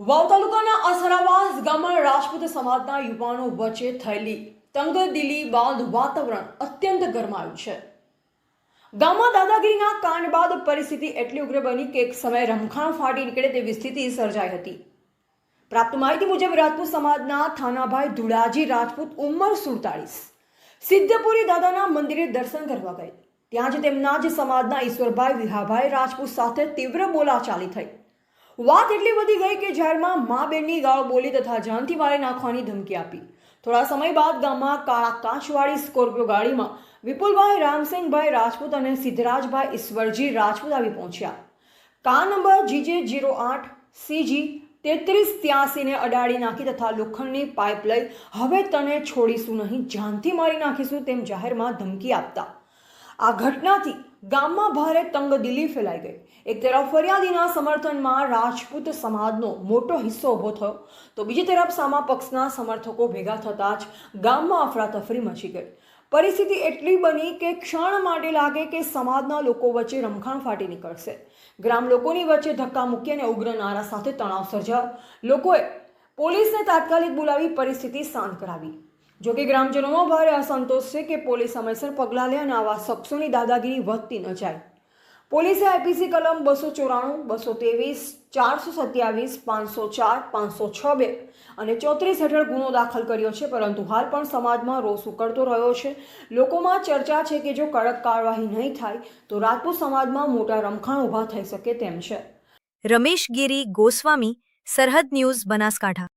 વાવ તાલુકાના અસરાવાસ ગામમાં રાજપૂત સમાજના યુવાનો વચ્ચે થયેલી તંગદિલી બાદ વાતાવરણ અત્યંત ગરમાયું છે. ગામમાં દાદાગીરીના કાંડ બાદ પરિસ્થિતિ એટલી ઉગ્ર બની કે એક સમયે રમખાણ ફાટી નીકળે તેવી સ્થિતિ સર્જાઈ હતી. પ્રાપ્ત માહિતી મુજબ રાજપૂત સમાજના થાનાભાઈ ધુડાજી રાજપૂત ઉંમર સુડતાલીસ સિદ્ધપુરી દાદાના મંદિરે દર્શન કરવા ગઈ. ત્યાં જ તેમના જ સમાજના ઈશ્વરભાઈ વિહાભાઈ રાજપૂત સાથે તીવ્ર બોલાચાલી થઈ. વાત એટલી વધી ગઈ કે જાહેરમાં મા બેનની ગાળો બોલી તથા જાનથી મારી નાખવાની ધમકી આપી. થોડા સમય બાદ ગામમાં કાળા કાચવાળી સ્કોર્પિયો ગાડીમાં વિપુલભાઈ રામસિંહભાઈ રાજપૂત અને સિદ્ધરાજભાઈ ઈશ્વરજી રાજપૂત આવી પહોંચ્યા. કાર નંબર જીજે જીરો આઠ સીજી તેત્રીસ ત્યાસીને અડાડી નાખી તથા લોખંડની પાઇપ લઈ હવે તને છોડીશું નહીં, જાનથી મારી નાખીશું તેમ જાહેરમાં ધમકી આપતા. આ ઘટનાથી ગામમાં ભારે તંગદિલી ફેલાઈ ગઈ. એક તરફ ફરિયાદીના સમર્થનમાં રાજપૂત સમાજનો મોટો હિસ્સો ઊભો થયો, તો બીજી તરફ સામા પક્ષના સમર્થકો ભેગા થતાં જ ગામમાં અફરાતફરી મચી ગઈ. પરિસ્થિતિ એટલી બની કે ક્ષણ માટે લાગે કે સમાજના લોકો વચ્ચે રમખાણ ફાટી નીકળશે. ગ્રામ લોકોની વચ્ચે ધક્કા મૂકી અને ઉગ્ર નારા સાથે તણાવ સર્જા લોકોએ પોલીસને તાત્કાલિક બોલાવી પરિસ્થિતિ શાંત કરાવી. જોકે ગ્રામજનોમાં ભારે અસંતોષ છે કે પોલીસ સમયસર પગલાં લે અને આવા શખ્સોની દાદાગીરી વધતી ન જાય. પોલીસે આઈપીસી કલમ બસો ચોરાણું, બસો ત્રેવીસ, ચારસો સત્યાવીસ, પાંચસો ચાર, પાંચસો છ બે અને ચોત્રીસ હેઠળ ગુનો દાખલ કર્યો છે. પરંતુ હાલ પણ સમાજમાં રોષ ઉકળતો રહ્યો છે. લોકોમાં ચર્ચા છે કે જો કડક કાર્યવાહી નહીં થાય, તો રાજપૂત સમાજમાં મોટા રમખાણ ઊભા થઈ શકે તેમ છે. રમેશ ગિરી ગોસ્વામી, સરહદ ન્યૂઝ બનાસકાંઠા.